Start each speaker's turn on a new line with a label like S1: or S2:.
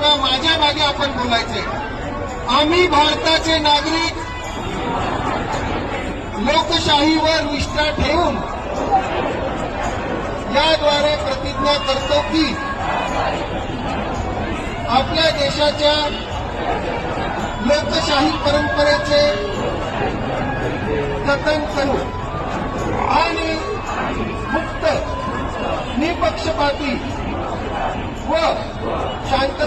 S1: का माझ्या मागे आपण बोलायचे. आम्ही भारताचे नागरिक लोकशाहीवर निष्ठा ठेवून याद्वारे प्रतिज्ञा करतो की आपल्या देशाच्या लोकशाही परंपरेचे जतन करू आणि मुक्त निपक्षपाती